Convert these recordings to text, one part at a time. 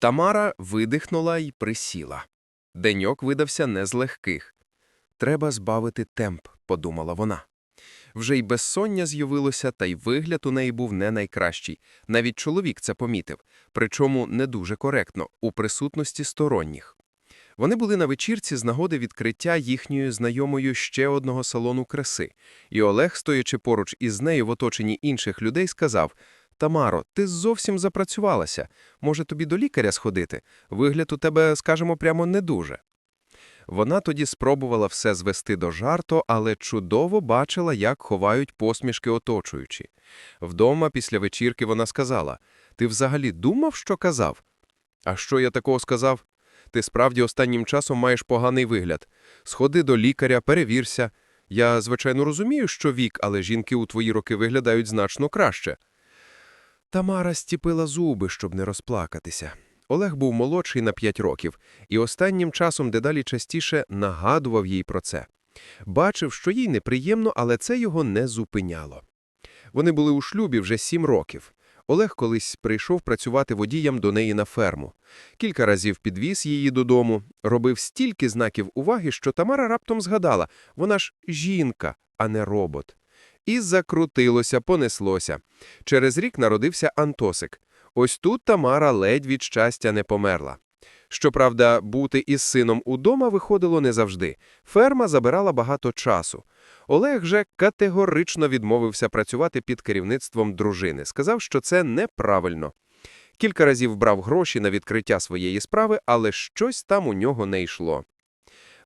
Тамара видихнула й присіла. Деньок видався не з легких. Треба збавити темп, подумала вона. Вже й безсоння з'явилося, та й вигляд у неї був не найкращий. Навіть чоловік це помітив, причому не дуже коректно, у присутності сторонніх. Вони були на вечірці з нагоди відкриття їхньою знайомою ще одного салону краси, і Олег, стоячи поруч із нею в оточенні інших людей, сказав «Тамаро, ти зовсім запрацювалася. Може, тобі до лікаря сходити? Вигляд у тебе, скажімо, прямо не дуже». Вона тоді спробувала все звести до жарту, але чудово бачила, як ховають посмішки оточуючі. Вдома після вечірки вона сказала, «Ти взагалі думав, що казав?» «А що я такого сказав?» «Ти справді останнім часом маєш поганий вигляд. Сходи до лікаря, перевірся. Я, звичайно, розумію, що вік, але жінки у твої роки виглядають значно краще». Тамара стіпила зуби, щоб не розплакатися. Олег був молодший на 5 років, і останнім часом дедалі частіше нагадував їй про це. Бачив, що їй неприємно, але це його не зупиняло. Вони були у шлюбі вже 7 років. Олег колись прийшов працювати водієм до неї на ферму. Кілька разів підвіз її додому, робив стільки знаків уваги, що Тамара раптом згадала – вона ж жінка, а не робот. І закрутилося, понеслося. Через рік народився Антосик. Ось тут Тамара ледь від щастя не померла. Щоправда, бути із сином удома виходило не завжди. Ферма забирала багато часу. Олег же категорично відмовився працювати під керівництвом дружини. Сказав, що це неправильно. Кілька разів брав гроші на відкриття своєї справи, але щось там у нього не йшло.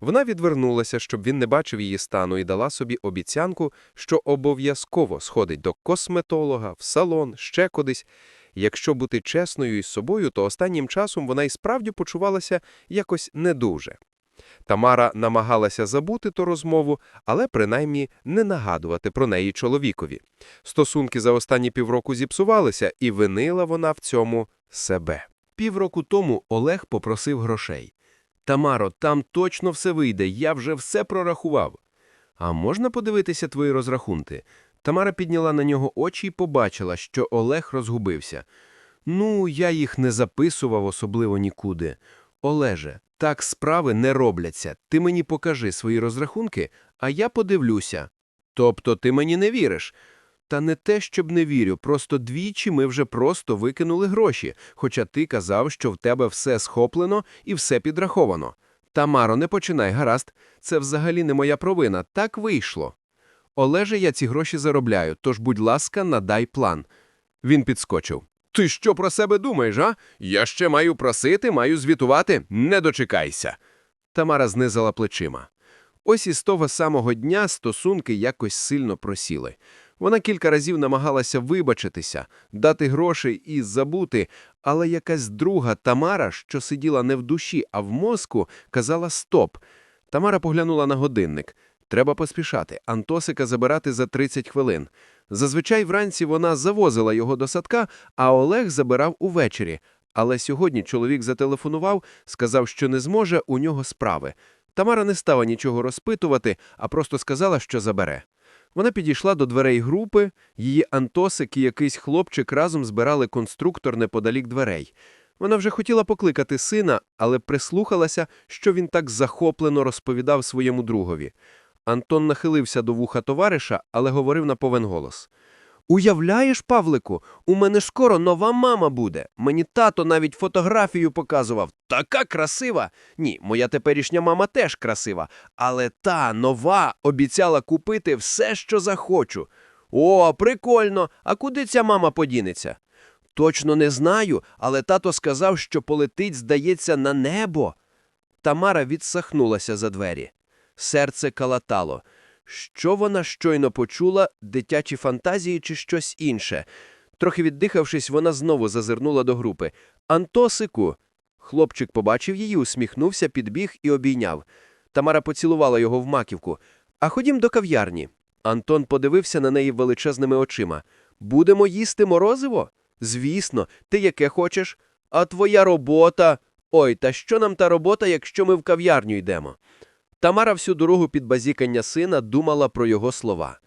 Вона відвернулася, щоб він не бачив її стану, і дала собі обіцянку, що обов'язково сходить до косметолога, в салон, ще кудись. Якщо бути чесною із собою, то останнім часом вона і справді почувалася якось не дуже. Тамара намагалася забути ту розмову, але принаймні не нагадувати про неї чоловікові. Стосунки за останні півроку зіпсувалися, і винила вона в цьому себе. Півроку тому Олег попросив грошей. «Тамаро, там точно все вийде, я вже все прорахував». «А можна подивитися твої розрахунки?» Тамара підняла на нього очі і побачила, що Олег розгубився. «Ну, я їх не записував особливо нікуди. Олеже, так справи не робляться. Ти мені покажи свої розрахунки, а я подивлюся». «Тобто ти мені не віриш?» Та не те, щоб не вірю, просто двічі ми вже просто викинули гроші, хоча ти казав, що в тебе все схоплено і все підраховано. Тамаро, не починай, гаразд, це взагалі не моя провина, так вийшло. Олеже, я ці гроші заробляю, тож, будь ласка, надай план. Він підскочив. Ти що про себе думаєш, а? Я ще маю просити, маю звітувати, не дочекайся. Тамара знизила плечима. Ось із того самого дня стосунки якось сильно просіли. Вона кілька разів намагалася вибачитися, дати грошей і забути, але якась друга Тамара, що сиділа не в душі, а в мозку, казала «стоп». Тамара поглянула на годинник. Треба поспішати, Антосика забирати за 30 хвилин. Зазвичай вранці вона завозила його до садка, а Олег забирав увечері. Але сьогодні чоловік зателефонував, сказав, що не зможе, у нього справи. Тамара не стала нічого розпитувати, а просто сказала, що забере. Вона підійшла до дверей групи, її Антосик і якийсь хлопчик разом збирали конструктор неподалік дверей. Вона вже хотіла покликати сина, але прислухалася, що він так захоплено розповідав своєму другові. Антон нахилився до вуха товариша, але говорив на повен голос. «Уявляєш, Павлику, у мене скоро нова мама буде. Мені тато навіть фотографію показував. Така красива! Ні, моя теперішня мама теж красива, але та нова обіцяла купити все, що захочу. О, прикольно! А куди ця мама подінеться? Точно не знаю, але тато сказав, що полетить, здається, на небо. Тамара відсахнулася за двері. Серце калатало. Що вона щойно почула, дитячі фантазії чи щось інше? Трохи віддихавшись, вона знову зазирнула до групи. «Антосику!» Хлопчик побачив її, усміхнувся, підбіг і обійняв. Тамара поцілувала його в маківку. «А ходім до кав'ярні». Антон подивився на неї величезними очима. «Будемо їсти морозиво?» «Звісно. Ти яке хочеш?» «А твоя робота?» «Ой, та що нам та робота, якщо ми в кав'ярню йдемо?» Тамара всю дорогу під базікання сина думала про його слова.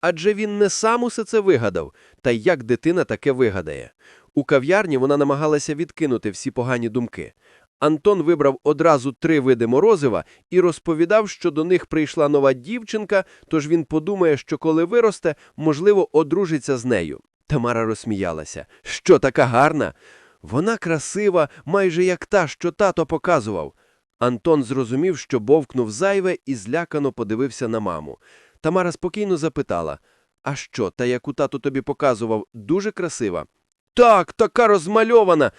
Адже він не сам усе це вигадав, та як дитина таке вигадає. У кав'ярні вона намагалася відкинути всі погані думки. Антон вибрав одразу три види морозива і розповідав, що до них прийшла нова дівчинка, тож він подумає, що коли виросте, можливо, одружиться з нею. Тамара розсміялася. Що така гарна? Вона красива, майже як та, що тато показував. Антон зрозумів, що бовкнув зайве і злякано подивився на маму. Тамара спокійно запитала: А що, та яку тато тобі показував, дуже красива? Так, така розмальована.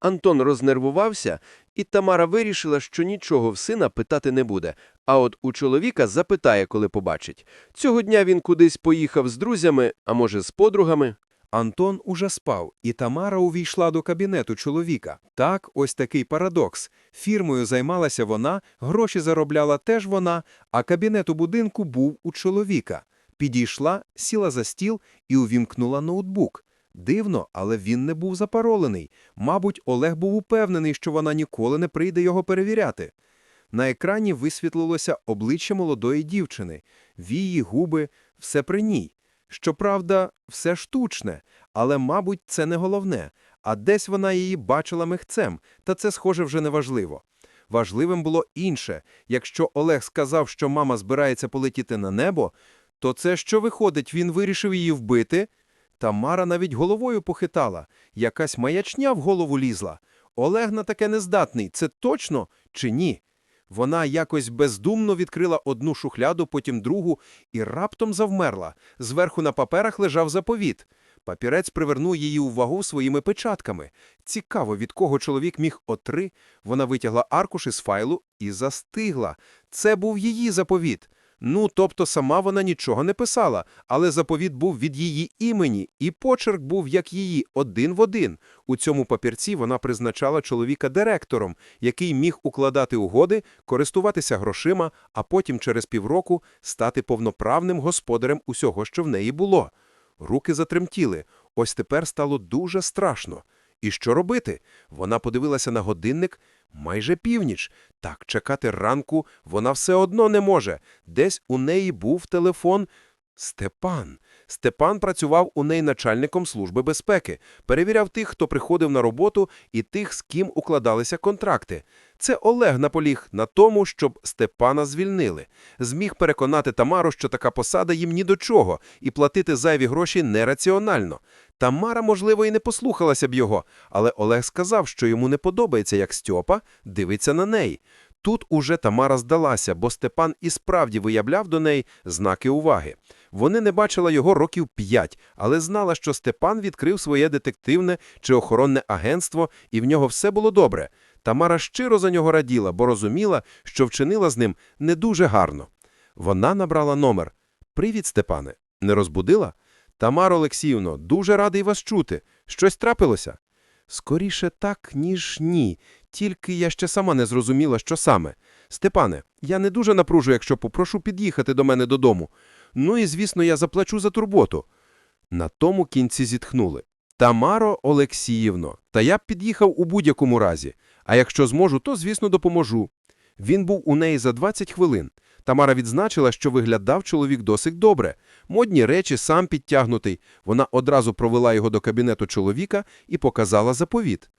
Антон рознервувався, і Тамара вирішила, що нічого в сина питати не буде, а от у чоловіка запитає, коли побачить. Цього дня він кудись поїхав з друзями, а може, з подругами. Антон уже спав, і Тамара увійшла до кабінету чоловіка. Так, ось такий парадокс. Фірмою займалася вона, гроші заробляла теж вона, а кабінет у будинку був у чоловіка. Підійшла, сіла за стіл і увімкнула ноутбук. Дивно, але він не був запаролений. Мабуть, Олег був упевнений, що вона ніколи не прийде його перевіряти. На екрані висвітлилося обличчя молодої дівчини, вії, губи, все при ній. Щоправда, все штучне, але, мабуть, це не головне, а десь вона її бачила михцем, та це, схоже, вже не важливо. Важливим було інше. Якщо Олег сказав, що мама збирається полетіти на небо, то це що виходить, він вирішив її вбити? Тамара навіть головою похитала. Якась маячня в голову лізла. Олег на таке не здатний, це точно чи ні? Вона якось бездумно відкрила одну шухляду, потім другу, і раптом завмерла. Зверху на паперах лежав заповіт. Папірець привернув її увагу своїми печатками. Цікаво, від кого чоловік міг отри. Вона витягла аркуш із файлу і застигла. Це був її заповіт. Ну, тобто сама вона нічого не писала, але заповіт був від її імені, і почерк був як її, один в один. У цьому папірці вона призначала чоловіка директором, який міг укладати угоди, користуватися грошима, а потім через півроку стати повноправним господарем усього, що в неї було. Руки затремтіли. Ось тепер стало дуже страшно. І що робити? Вона подивилася на годинник. Майже північ. Так, чекати ранку вона все одно не може. Десь у неї був телефон. Степан. Степан працював у неї начальником Служби безпеки, перевіряв тих, хто приходив на роботу, і тих, з ким укладалися контракти. Це Олег наполіг на тому, щоб Степана звільнили. Зміг переконати Тамару, що така посада їм ні до чого, і платити зайві гроші нераціонально. Тамара, можливо, і не послухалася б його, але Олег сказав, що йому не подобається, як Стьопа дивиться на неї. Тут уже Тамара здалася, бо Степан і справді виявляв до неї знаки уваги. Вони не бачила його років п'ять, але знала, що Степан відкрив своє детективне чи охоронне агентство, і в нього все було добре. Тамара щиро за нього раділа, бо розуміла, що вчинила з ним не дуже гарно. Вона набрала номер. «Привіт, Степане. Не розбудила? Тамаро Олексіївно, дуже радий вас чути. Щось трапилося? Скоріше так, ніж ні. Тільки я ще сама не зрозуміла, що саме. Степане, я не дуже напружу, якщо попрошу під'їхати до мене додому. Ну і, звісно, я заплачу за турботу. На тому кінці зітхнули. Тамаро Олексіївно, та я б під'їхав у будь-якому разі. А якщо зможу, то, звісно, допоможу. Він був у неї за 20 хвилин. Тамара відзначила, що виглядав чоловік досить добре. Модні речі, сам підтягнутий. Вона одразу провела його до кабінету чоловіка і показала заповіт.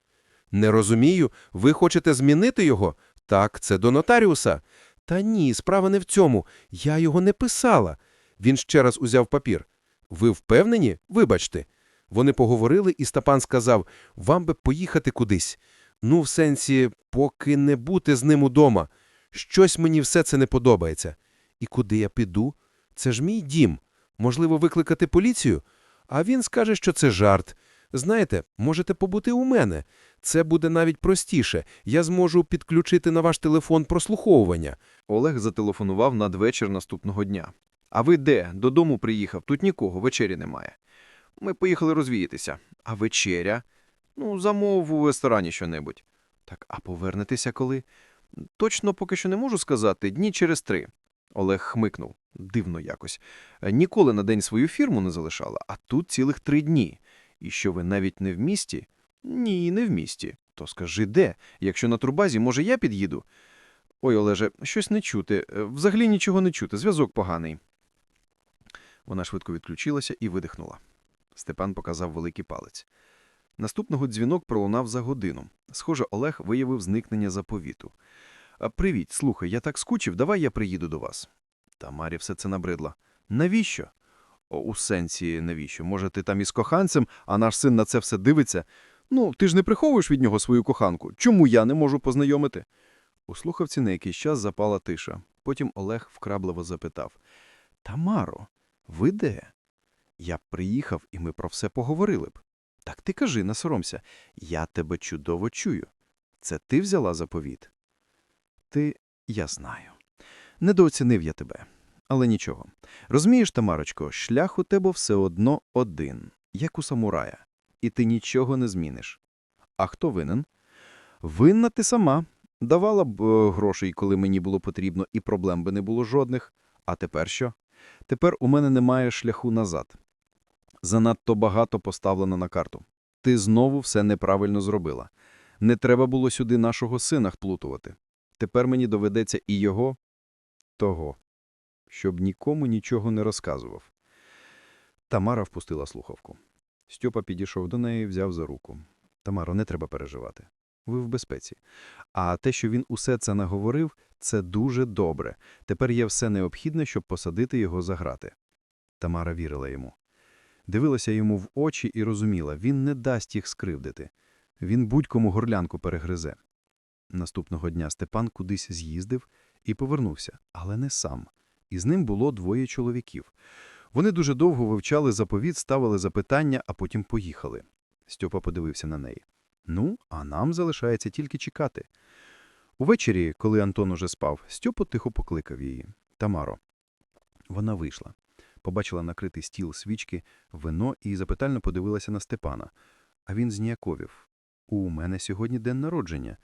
Не розумію, ви хочете змінити його? Так, це до нотаріуса. Та ні, справа не в цьому. Я його не писала. Він ще раз узяв папір. Ви впевнені? Вибачте. Вони поговорили, і Стапан сказав, вам би поїхати кудись. Ну, в сенсі, поки не бути з ним удома. Щось мені все це не подобається. І куди я піду? Це ж мій дім. Можливо, викликати поліцію? А він скаже, що це жарт. Знаєте, можете побути у мене. Це буде навіть простіше. Я зможу підключити на ваш телефон прослуховування. Олег зателефонував надвечір наступного дня. А ви де? Додому приїхав. Тут нікого, вечері немає. Ми поїхали розвіятися. А вечеря? Ну, замов у ресторані щонебудь. Так, а повернетеся коли? Точно поки що не можу сказати, дні через три. Олег хмикнув. Дивно якось. Ніколи на день свою фірму не залишала, а тут цілих три дні. І що ви навіть не в місті? Ні, не в місті. То скажи де? Якщо на турбазі, може, я під'їду? Ой, Олеже, щось не чути. Е, Взагалі нічого не чути. Зв'язок поганий. Вона швидко відключилася і видихнула. Степан показав великий палець. Наступного дзвінок пролунав за годину. Схоже, Олег виявив зникнення заповіту. «Привіт, слухай, я так скучив, давай я приїду до вас». Тамарі все це набридло. «Навіщо?» О, «У сенсі, навіщо? Може, ти там із коханцем, а наш син на це все дивиться? Ну, ти ж не приховуєш від нього свою коханку. Чому я не можу познайомити?» У слухавці на якийсь час запала тиша. Потім Олег вкрабливо запитав. «Тамаро, ви де?» Я б приїхав, і ми про все поговорили б. Так ти кажи, не соромся. Я тебе чудово чую. Це ти взяла заповіт? Ти, я знаю. Недооцінив я тебе. Але нічого. Розумієш, Тамарочко, шлях у тебе все одно один, як у самурая. І ти нічого не зміниш. А хто винен? Винна ти сама. Давала б е, грошей, коли мені було потрібно, і проблем би не було жодних. А тепер що? Тепер у мене немає шляху назад. Занадто багато поставлено на карту. Ти знову все неправильно зробила. Не треба було сюди нашого сина вплутувати. Тепер мені доведеться і його, того, щоб нікому нічого не розказував. Тамара впустила слухавку. Стьопа підійшов до неї, взяв за руку. Тамаро, не треба переживати. Ви в безпеці. А те, що він усе це наговорив, це дуже добре. Тепер є все необхідне, щоб посадити його за грати. Тамара вірила йому. Дивилася йому в очі і розуміла, він не дасть їх скривдити. Він будь-кому горлянку перегризе. Наступного дня Степан кудись з'їздив і повернувся, але не сам. І з ним було двоє чоловіків. Вони дуже довго вивчали заповіт, ставили запитання, а потім поїхали. Стьопа подивився на неї. Ну, а нам залишається тільки чекати. Увечері, коли Антон уже спав, Стьопа тихо покликав її. Тамаро. Вона вийшла. Побачила накритий стіл свічки, вино і запитально подивилася на Степана. А він зніяковів. У мене сьогодні день народження.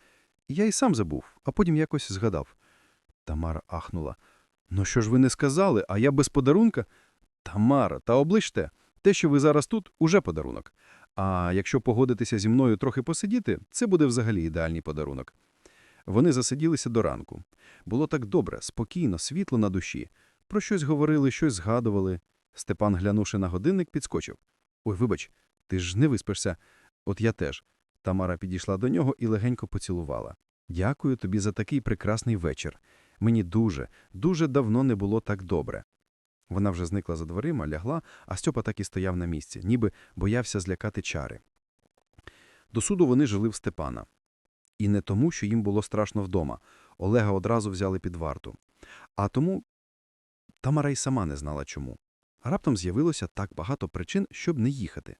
Я й сам забув, а потім якось згадав. Тамара ахнула. Ну що ж ви не сказали, а я без подарунка? Тамара, та обличте. Те, що ви зараз тут, уже подарунок. А якщо погодитися зі мною трохи посидіти, це буде взагалі ідеальний подарунок. Вони засиділися до ранку. Було так добре, спокійно, світло на душі. Про щось говорили, щось згадували. Степан, глянувши на годинник, підскочив. «Ой, вибач, ти ж не виспишся. От я теж». Тамара підійшла до нього і легенько поцілувала. «Дякую тобі за такий прекрасний вечір. Мені дуже, дуже давно не було так добре». Вона вже зникла за дверима, лягла, а Стьопа так і стояв на місці, ніби боявся злякати чари. До суду вони жили в Степана. І не тому, що їм було страшно вдома. Олега одразу взяли під варту. А тому Тамара й сама не знала чому. Раптом з'явилося так багато причин, щоб не їхати.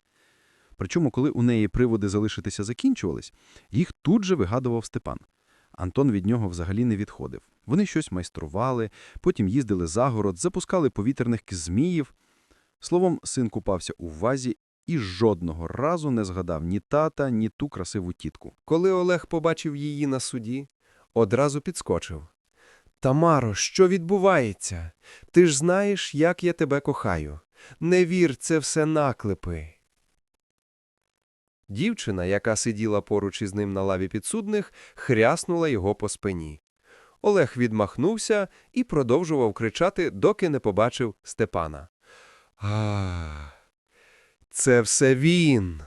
Причому, коли у неї приводи залишитися закінчувались, їх тут же вигадував Степан. Антон від нього взагалі не відходив. Вони щось майстрували, потім їздили за город, запускали повітряних зміїв. Словом, син купався у вазі і жодного разу не згадав ні тата, ні ту красиву тітку. Коли Олег побачив її на суді, одразу підскочив. Тамаро, що відбувається? Ти ж знаєш, як я тебе кохаю. Не вір, це все наклепи. Дівчина, яка сиділа поруч із ним на лаві підсудних, хряснула його по спині. Олег відмахнувся і продовжував кричати, доки не побачив Степана. А, це все він.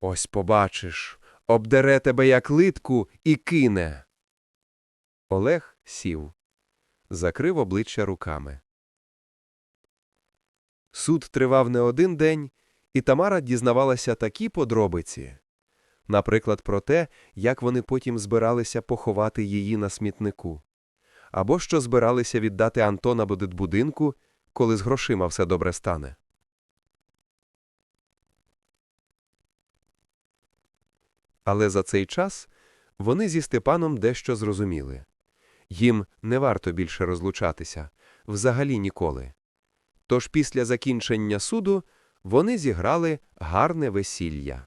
Ось побачиш, обдере тебе як литку і кине. Олег сів, закрив обличчя руками. Суд тривав не один день, і Тамара дізнавалася такі подробиці. Наприклад, про те, як вони потім збиралися поховати її на смітнику. Або що збиралися віддати Антона до дитбудинку, коли з грошима все добре стане. Але за цей час вони зі Степаном дещо зрозуміли. Їм не варто більше розлучатися, взагалі ніколи. Тож після закінчення суду вони зіграли гарне весілля.